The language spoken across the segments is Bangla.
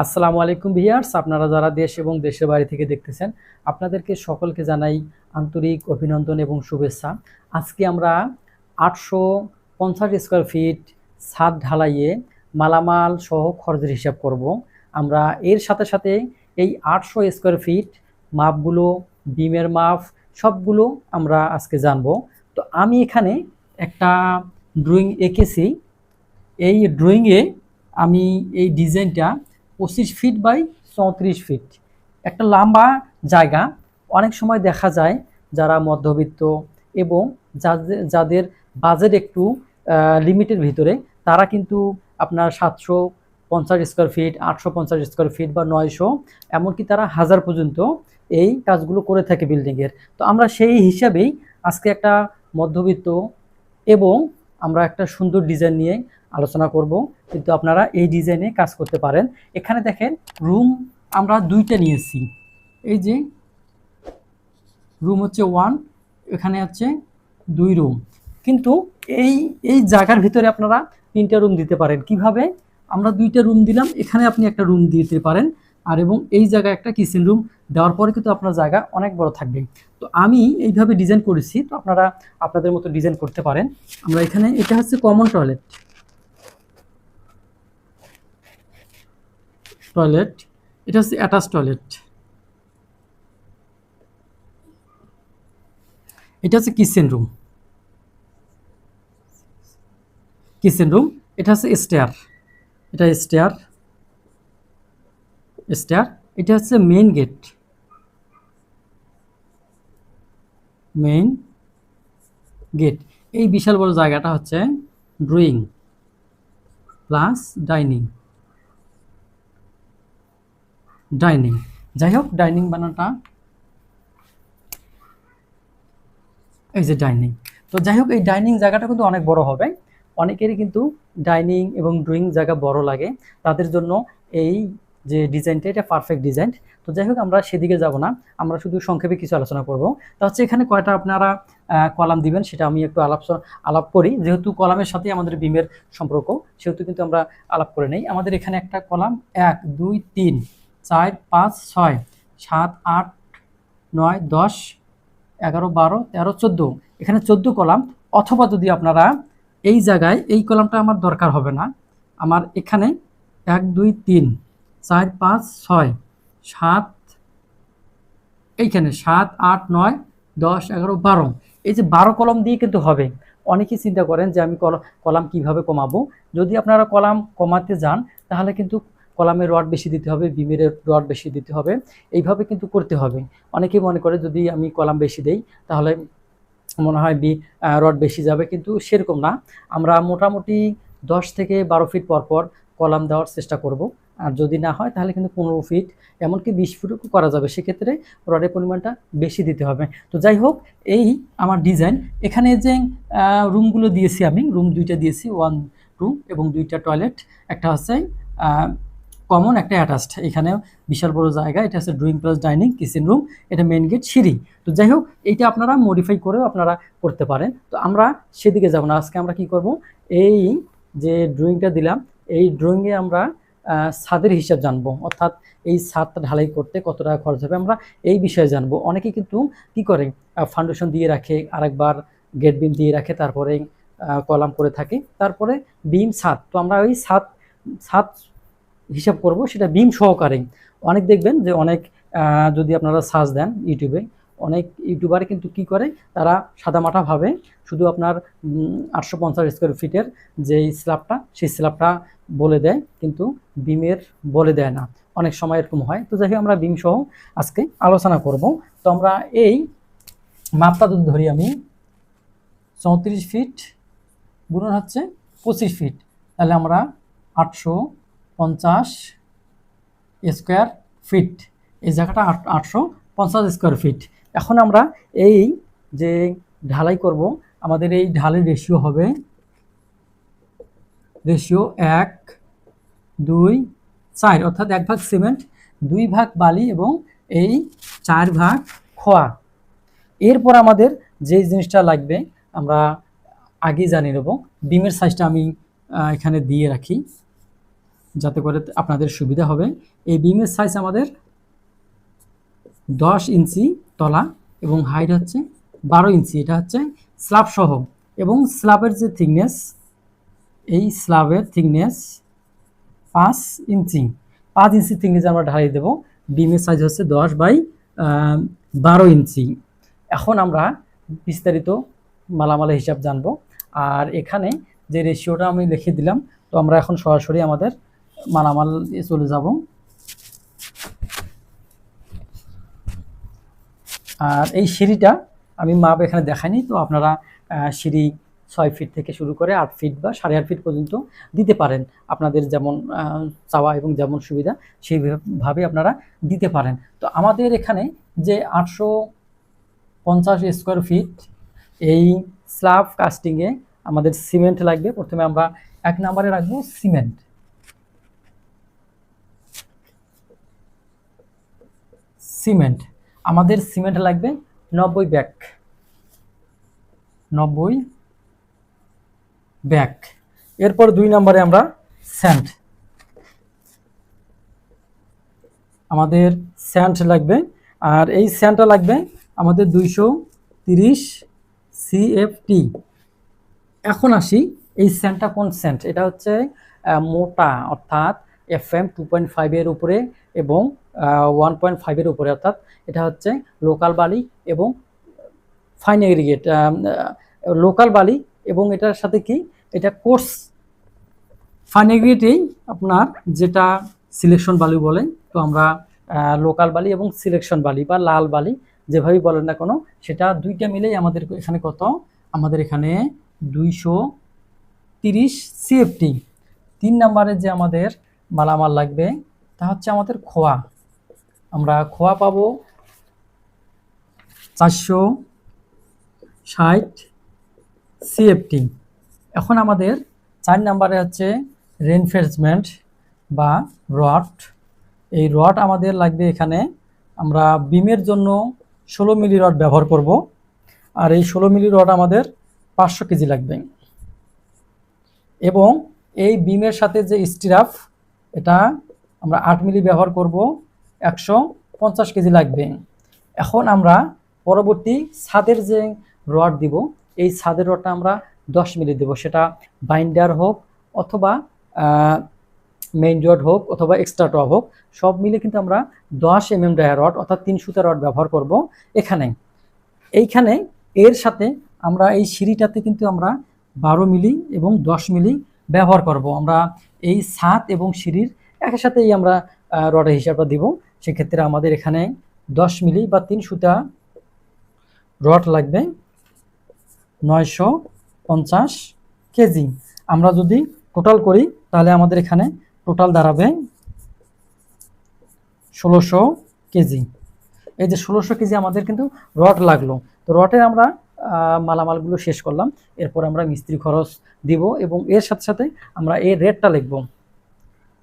আসসালামু আলাইকুম ভিয়ার্স, আপনারা যারা দেশ এবং দেশের বাইরে থেকে দেখতেছেন, আপনাদেরকে সকলকে জানাই আন্তরিক অভিনন্দন এবং শুভেচ্ছা। আজকে আমরা আটশো পঞ্চাশ স্কোয়ার ফিট ছাদ ঢালাইয়ে মালামাল সহ খরচের হিসাব করব। আমরা এর সাথে সাথে এই আটশো স্কোয়ার ফিট মাপগুলো, বিমের মাপ, সবগুলো আমরা আজকে জানব। তো আমি এখানে একটা ড্রয়িং এঁকেছি। এই ড্রয়িংয়ে আমি এই ডিজাইনটা পঁচিশ ফিট বাই চৌত্রিশ ফিট একটা লম্বা জায়গা। অনেক সময় দেখা যায় যারা মধ্যবিত্ত এবং যাদের যাদের বাজেট একটু লিমিটের ভিতরে, তারা কিন্তু আপনার সাতশো পঞ্চাশ স্কোয়ার ফিট আটশো পঞ্চাশ স্কোয়ার ফিট বা নয়শো, এমনকি তারা হাজার পর্যন্ত এই কাজগুলো করে থাকে বিল্ডিংয়ের তো আমরা সেই হিসাবেই আজকে একটা মধ্যবিত্ত এবং আমরা একটা সুন্দর ডিজাইন নিয়ে আলোচনা করব। কিন্তু আপনারা এই ডিজাইনে কাজ করতে পারেন। এখানে দেখেন রুম আমরা দুইটা নিয়েছি। এই যে রুম হচ্ছে ওয়ান, এখানে হচ্ছে দুই রুম। কিন্তু এই এই জায়গার ভিতরে আপনারা তিনটা রুম দিতে পারেন। কীভাবে? আমরা দুইটা রুম দিলাম, এখানে আপনি একটা রুম দিতে পারেন। আর এবং এই জায়গায় একটা কিচেন রুম দেওয়ার পরে কিন্তু আপনার জায়গা অনেক বড় থাকবে। তো আমি এইভাবে ডিজাইন করেছি, তো আপনারা আপনাদের মতো ডিজাইন করতে পারেন। আমরা এখানে, এটা হচ্ছে কমন টয়লেট টয়লেট এটা হচ্ছে অ্যাটাচ টয়লেট এটা হচ্ছে কিচেন রুম কিচেন রুম এটা হচ্ছে স্টেয়ার এটা স্টেয়ার স্টেয়ার এটা হচ্ছে মেইন গেট মেইন গেট এই বিশাল বড় জায়গাটা হচ্ছে ড্রয়িং প্লাস ডাইনিং ডাইনিং যাই হোক ডাইনিং বানানোটা এই যে ডাইনিং তো যাই হোক, এই ডাইনিং জায়গাটা কিন্তু অনেক বড় হবে। অনেকেরই কিন্তু ডাইনিং এবং ড্রয়িং জায়গা বড় লাগে। তাদের জন্য এই যে ডিজাইনটা, এটা পারফেক্ট ডিজাইন তো যাই হোক, আমরা সেদিকে যাব না। আমরা শুধু সংক্ষেপে কিছু আলোচনা করব। তা হচ্ছে এখানে কয়টা আপনারা কলাম দিবেন সেটা আমি একটু আলাপ আলাপ করি। যেহেতু কলামের সাথে আমাদের বিমের সম্পর্ক, সেহেতু কিন্তু আমরা আলাপ করে নেই। আমাদের এখানে একটা কলাম, এক, দুই, তিন, চার, পাঁচ, ছয়, সাত, আট, নয়, দশ, এগারো, বারো, তেরো, চোদ্দ। এখানে চোদ্দ কলাম। অথবা যদি আপনারা এই জায়গায় এই কলামটা আমার দরকার হবে না, আমার এখানে এক, দুই, তিন চার, পাঁচ, ছয়, সাত, এইখানে সাত, আট, নয়, দশ, এগারো, বারো। এই যে বারো কলম দিয়ে কিন্তু হবে। অনেকেই চিন্তা করেন যে আমি কলাম কীভাবে কমাবো। যদি আপনারা কলাম কমাতে যান, তাহলে কিন্তু কলামের রড বেশি দিতে হবে, বিমের রড বেশি দিতে হবে। এইভাবে কিন্তু করতে হবে। অনেকেই মনে করে যদি আমি কলাম বেশি দেই, তাহলে মনে হয় বি রড বেশি যাবে। কিন্তু সেরকম না। আমরা মোটামুটি দশ থেকে বারো ফিট পর পর কলাম দেওয়ার চেষ্টা করব। আর যদি না হয়, তাহলে কিন্তু পনেরো ফিট এমনকি বিশ ফিটও করা যাবে। সেক্ষেত্রে রডের পরিমাণটা বেশি দিতে হবে। তো যাই হোক, এই আমার ডিজাইন এখানে যে রুমগুলো দিয়েছি আমি রুম দুইটা দিয়েছি ওয়ান রুম এবং দুইটা টয়লেট একটা হচ্ছে কমন একটা অ্যাটাচড এখানে বিশাল বড় জায়গা। এটা হচ্ছে drawing plus dining kitchen room এটা মেন গেট সিঁড়ি। তো যাই হোক, এইটা আপনারা মডিফাই করেও আপনারা করতে পারেন। তো আমরা সেদিকে যাব না। আজকে আমরা কি করব? এই যে ড্রয়িংটা দিলাম এই ড্রয়িংয়ে আমরা ছাদের হিসাব জানব। অর্থাৎ এই ছাদটা ঢালাই করতে কত টাকা খরচ হবে আমরা এই বিষয়ে জানব। অনেকে কিন্তু কি করে ফাউন্ডেশন দিয়ে রাখে, আরেকবার গেট বিম দিয়ে রাখে, তারপরে কলাম করে থাকে। তারপরে বিম ছাদ। তো আমরা ওই ছাদ ছাদ হিসাব করব, সেটা বিম সহকারে। অনেক দেখবেন যে অনেক যদি আপনারা সার্চ দেন ইউটিউবে অনেক ইউটিউবারে কিন্তু কি করে? তারা সাদামাটাভাবে শুধু আপনার আটশো পঞ্চাশ স্কোয়ার ফিটের যেই স্ল্যাবটা সেই স্ল্যাবটা বলে দেয়, কিন্তু বিমের বলে দেয় না। অনেক সময় এরকম হয়। তো যাই আমরা বিম সহ আজকে আলোচনা করব। তো আমরা এই মাপটা যদি ধরি আমি, চৌত্রিশ ফিট গুণন হচ্ছে পঁচিশ ফিট তাহলে আমরা আটশো পঞ্চাশ স্কোয়ার ফিট এই জায়গাটা আটশো পঞ্চাশ স্কোয়ার ফিট এখন আমরা এই যে ঢালাই করব, আমাদের এই ঢালের রেশিও হবে। রেশিও এক, দুই, চার, অর্থাৎ এক ভাগ সিমেন্ট, দুই ভাগ বালি এবং এই চার ভাগ খোয়া। এরপর আমাদের যে জিনিসটা লাগবে, আমরা আগেই জানিয়ে নেব। ডিমের সাইজটা আমি এখানে দিয়ে রাখি, যাতে করে আপনাদের সুবিধা হবে। এই বিমের সাইজ আমাদের দশ ইঞ্চি তলা এবং হাইট হচ্ছে বারো ইঞ্চি। এটা হচ্ছে স্ল্যাব সহ এবং স্ল্যাবের যে থিকনেস এই স্ল্যাবের থিকনেস পাঁচ ইঞ্চি। পাঁচ ইঞ্চি থিকনেস আমরা ঢালাই দেবো। বিমের সাইজ হচ্ছে দশ বাই বারো ইঞ্চি। এখন আমরা বিস্তারিত মালামালের হিসাব জানব। আর এখানে যে রেশিওটা আমি লিখে দিলাম, তো আমরা এখন সরাসরি আমাদের মালামাল চলে যাব। আর এই সিঁড়িটা আমি মাপ এখানে দেখাইনি, তো আপনারা সিঁড়ি ছয় ফিট থেকে শুরু করে আট ফিট বা সাড়ে আট ফিট পর্যন্ত দিতে পারেন। আপনাদের যেমন চাওয়া এবং যেমন সুবিধা সেইভাবে আপনারা দিতে পারেন। তো আমাদের এখানে যে আটশো পঞ্চাশ স্কোয়ার ফিট এই স্ল্যাব কাস্টিংয়ে আমাদের সিমেন্ট লাগবে। প্রথমে আমরা এক নম্বরে রাখব সিমেন্ট সিমেন্ট আমাদের সিমেন্ট লাগবে নব্বই ব্যাগ। নব্বই ব্যাগ। এরপর দুই নম্বরে আমরা স্যান্ড। আমাদের স্যান্ড লাগবে, আর এই স্যান্ডটা লাগবে আমাদের দুইশো তিরিশ সিএফটি এখন আসি এই স্যান্ডটা কোন স্যান্ড? এটা হচ্ছে মোটা, অর্থাৎ এফ এম টু পয়েন্ট ফাইভের উপরে এবং ওয়ান পয়েন্ট ফাইভের উপরে, অর্থাৎ এটা হচ্ছে লোকাল বালি এবং ফাইন এগ্রিগেট লোকাল বালি এবং এটার সাথে কি? এটা কোর্স ফাইন এগ্রিগেটেই আপনার যেটা সিলেকশন বালি বলেন তো আমরা লোকাল বালি এবং সিলেকশন বালি বা লাল বালি যেভাবেই বলেন না কোনো, সেটা দুইটা মিলেই আমাদের এখানে কত? আমাদের এখানে দুইশো তিরিশ সিএফটি তিন নম্বরে যে আমাদের মালামাল লাগবে তা হচ্ছে আমাদের খোয়া। আমরা খোয়া পাবো চারশো ষাট সিএফটি এখন আমাদের চার নম্বরে হচ্ছে রেনফোর্সমেন্ট বা রড এই রড আমাদের লাগবে এখানে। আমরা বিমের জন্য ষোলো মিলি রড ব্যবহার করব। আর এই ষোলো মিলি রড আমাদের পাঁচশো কেজি লাগবে। এবং এই বিমের সাথে যে স্টিরাফ, এটা আমরা আট মিলি ব্যবহার করব একশো পঞ্চাশ কেজি লাগবে। এখন আমরা পরবর্তী ছাদের যে রড দিব, এই ছাদের রডটা আমরা দশ মিলি দেব। সেটা বাইন্ডার হোক অথবা মেইন রড হোক অথবা এক্সট্রা টপ হোক, সব মিলে কিন্তু আমরা দশ এম এম ডায়া রড অর্থাৎ তিন সুতা রড ব্যবহার করব এখানে। এইখানে এর সাথে আমরা এই সিঁড়িটাতে কিন্তু আমরা বারো মিলি এবং দশ মিলি ব্যবহার করব। আমরা এই ছাদ এবং সিঁড়ির একের সাথেই আমরা রডের হিসাবটা দিব। সেক্ষেত্রে আমাদের এখানে দশ মিলি বা তিন সুতা রড লাগবে। নয়শো পঞ্চাশ কেজি। আমরা যদি টোটাল করি, তাহলে আমাদের এখানে টোটাল দাঁড়াবে ষোলোশো কেজি। এই যে ষোলোশো কেজি আমাদের কিন্তু রড লাগল। তো রডের আমরা মালামালগুলো শেষ করলাম। এরপর আমরা মিস্ত্রি খরচ দিব এবং এর সাথে সাথে আমরা এই রেটটা লিখব।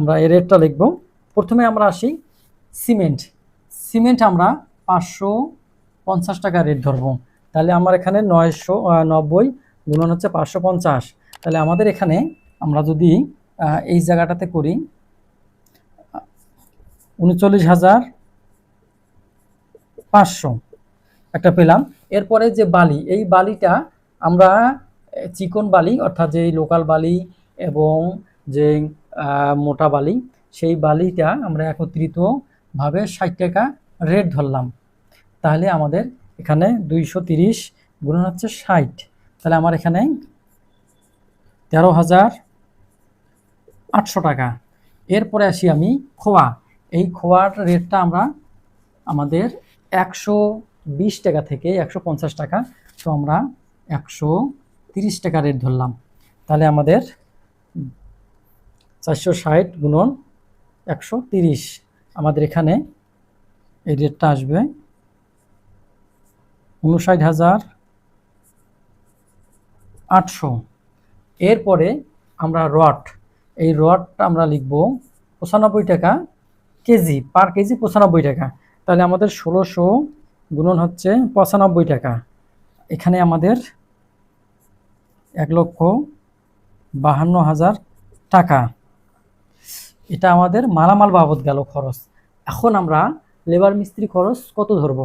আমরা এই রেটটা লিখব। প্রথমে আমরা আসি সিমেন্ট। সিমেন্ট আমরা পাঁচশো পঞ্চাশ টাকা রেট ধরবো। তাহলে আমার এখানে নয়শো নব্বই গুণন হচ্ছে পাঁচশো পঞ্চাশ। তাহলে আমাদের এখানে আমরা যদি এই জায়গাটাতে করি উনচল্লিশ হাজার পাঁচশো একটা পেলাম। এরপরে যে বালি, এই বালিটা আমরা চিকন বালি, অর্থাৎ যে লোকাল বালি এবং যে মোটা বালি। সেই বালিটা আমরা একত্রিতভাবে ষাট টাকা রেট ধরলাম। তাহলে আমাদের এখানে দুইশো তিরিশ গুণন হচ্ছে ষাট। তাহলে আমার এখানে তেরো হাজার আটশো টাকা। এরপরে আসি আমি খোয়া। এই খোয়ার রেটটা আমরা আমাদের একশো বিশ টাকা থেকে একশো পঞ্চাশ টাকা। তো আমরা একশো তিরিশ টাকা রেট ধরলাম। তাহলে আমাদের চারশো ষাট গুণন একশো তিরিশ। আমাদের এখানে এই রেটটা আসবে উনষাট হাজার আটশো। এরপরে আমরা রড, এই রডটা আমরা লিখব পঁচানব্বই টাকা কেজি, পার কেজি পঁচানব্বই টাকা। তাহলে আমাদের ষোলোশো গুণন হচ্ছে পঁচানব্বই টাকা। এখানে আমাদের এক লক্ষ বাহান্ন হাজার টাকা। এটা আমাদের মালামাল বাবদ গেল খরচ। এখন আমরা লেবার মিস্ত্রি খরচ কত ধরব?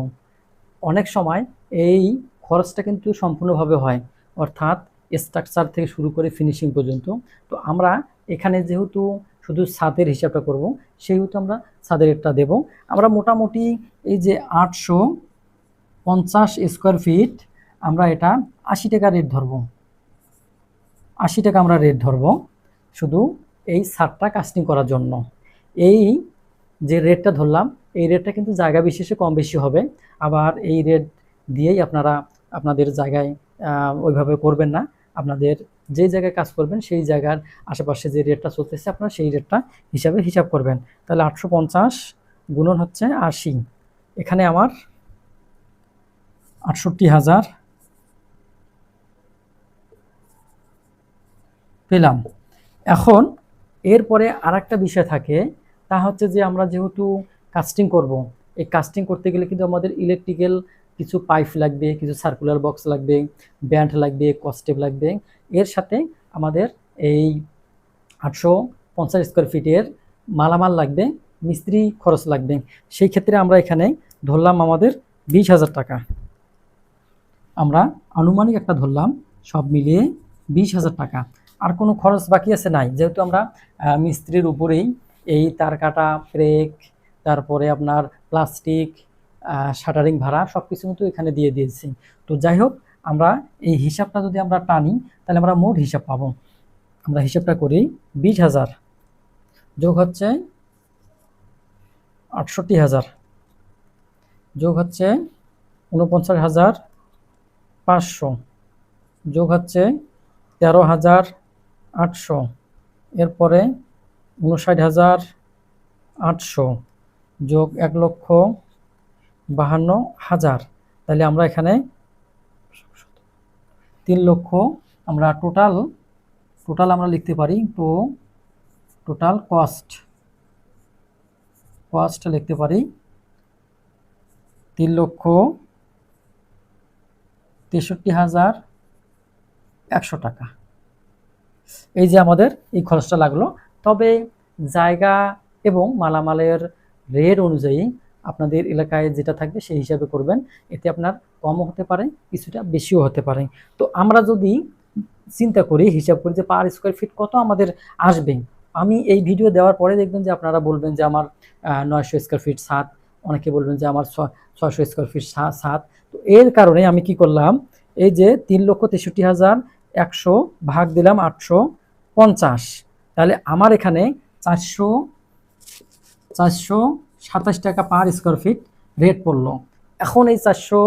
অনেক সময় এই খরচটা কিন্তু সম্পূর্ণভাবে হয়, অর্থাৎ স্ট্রাকচার থেকে শুরু করে ফিনিশিং পর্যন্ত। তো আমরা এখানে যেহেতু শুধু ছাদের হিসাবটা করব, সেহেতু আমরা ছাদের রেটটা দেব। আমরা মোটামুটি এই যে আটশো পঞ্চাশ স্কোয়ার ফিট আমরা এটা আশি টাকা রেট ধরব। আশি টাকা আমরা রেট ধরব। শুধু এই সারটা কাস্টিং করার জন্য। এই যে রেটটা ধরলাম, এই রেটটা কিন্তু জায়গা বিশেষে কম বেশি হবে। আবার এই রেট দিয়েই আপনারা আপনাদের জায়গায় ওইভাবে করবেন না। আপনাদের যে জায়গায় কাজ করবেন, সেই জায়গার আশেপাশে যে রেটটা চলতেছে, আপনারা সেই রেটটা হিসাবে হিসাব করবেন। তাহলে আটশো পঞ্চাশ গুণন হচ্ছে আশি। এখানে আমার আটষট্টি হাজার পেলাম। এখন এরপরে আর একটা বিষয় থাকে, তা হচ্ছে যে আমরা যেহেতু কাস্টিং করব, এই কাস্টিং করতে গেলে কিন্তু আমাদের ইলেকট্রিক্যাল কিছু পাইপ লাগবে, কিছু সার্কুলার বক্স লাগবে ব্যান্ড লাগবে কস্টেপ লাগবে। এর সাথে আমাদের এই আটশো পঞ্চাশ স্কোয়ার ফিটের মালামাল লাগবে, মিস্ত্রি খরচ লাগবে। সেই ক্ষেত্রে আমরা এখানে ধরলাম আমাদের বিশ হাজার টাকা। আমরা আনুমানিক একটা ধরলাম, সব মিলিয়ে বিশ হাজার টাকা। আর কোনো খরচ বাকি আছে? নাই। যেহেতু আমরা মিস্ত্রির উপরেই এই তার কাটা ব্রেক তারপরে আপনার প্লাস্টিক শাটারিং ভাড়া সব কিছু কিন্তু এখানে দিয়ে দিয়েছি। তো যাই হোক, আমরা এই হিসাবটা যদি আমরা টানি, তাহলে আমরা মোট হিসাব পাবো। আমরা হিসাবটা করি বিশ হাজার যোগ হচ্ছে আটষট্টি হাজার। যোগ হচ্ছে উনপঞ্চাশ হাজার পাঁচশো। যোগ হচ্ছে তেরো হাজার আটশো। এরপরে উনষাট হাজার আটশো যোগ এক লক্ষ বাহান্ন হাজার। তাহলে আমরা এখানে তিন লক্ষ আমরা টোটাল টোটাল আমরা লিখতে পারি তো টোটাল কস্ট কস্ট লিখতে পারি তিন লক্ষ তেষট্টি হাজার একশো টাকা। এই যে আমাদের এই খরচটা লাগল। তবে জায়গা এবং মালামালের রেট অনুযায়ী আপনাদের এলাকায় যেটা থাকবে সেই হিসাবে করবেন। এতে আপনার কমও হতে পারে, কিছুটা বেশিও হতে পারে। তো আমরা যদি চিন্তা করি, হিসাব করি যে পার স্কোয়ার ফিট কত আমাদের আসবে? আমি এই ভিডিও দেওয়ার পরে দেখবেন যে আপনারা বলবেন যে আমার নয়শো স্কোয়ার ফিট সাত। অনেকে বলবেন যে আমার ছয়শো স্কোয়ার ফিট সাত। তো এর কারণে আমি কি করলাম, এই যে তিন লক্ষ তেষট্টি হাজার একশো ভাগ দিলাম আটশো পঞ্চাশ। তাহলে আমার এখানে চারশো চারশো সাতাশ টাকা পার স্কোয়ার ফিট রেট পড়ল। এখন এই চারশো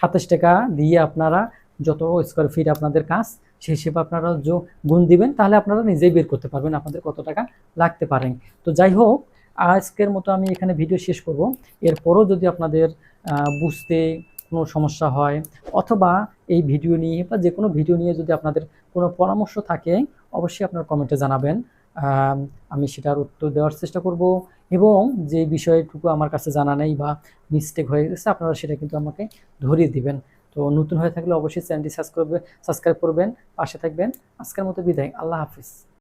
সাতাশ টাকা দিয়ে আপনারা যত স্কোয়ার ফিট আপনাদের কাজ, সেই হিসেবে আপনারা যো গুণ দিবেন, তাহলে আপনারা নিজেই বের করতে পারবেন আপনাদের কত টাকা লাগতে পারেন তো যাই হোক, আজকের মতো আমি এখানে ভিডিও শেষ করব। এরপরও যদি আপনাদের বুঝতে কোনো সমস্যা হয়, অথবা এই ভিডিও নিয়ে বা যে কোনো ভিডিও নিয়ে যদি আপনাদের কোনো পরামর্শ থাকে, অবশ্যই আপনার কমেন্টে জানাবেন। আমি সেটার উত্তর দেওয়ার চেষ্টা করব এবং যে বিষয়টুকু আমার কাছে জানা নেই বা মিস্টেক হয়ে গেছে, আপনারা সেটা কিন্তু আমাকে ধরিয়ে দিবেন। তো নতুন হয়ে থাকলে অবশ্যই চ্যানেলটি সাবস্ক্রাইব সাবস্ক্রাইব করবেন, পাশে থাকবেন। আজকের মতো বিদায়। আল্লাহ হাফিজ।